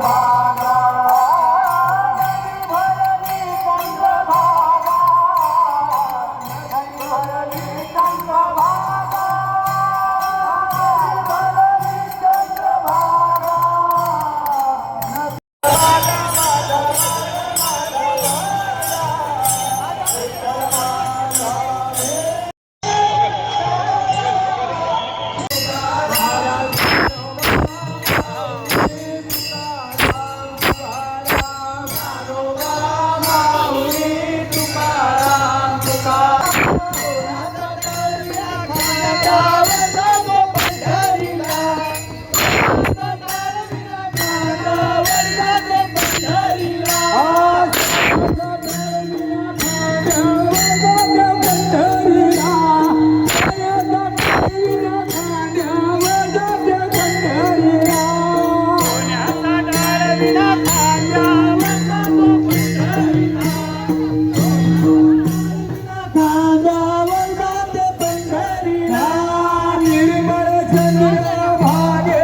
Bye. ভাগে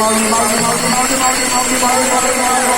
মাউলি মাউলি মাউলি মাউলি মাউলি মাউলি মাউলি মাউলি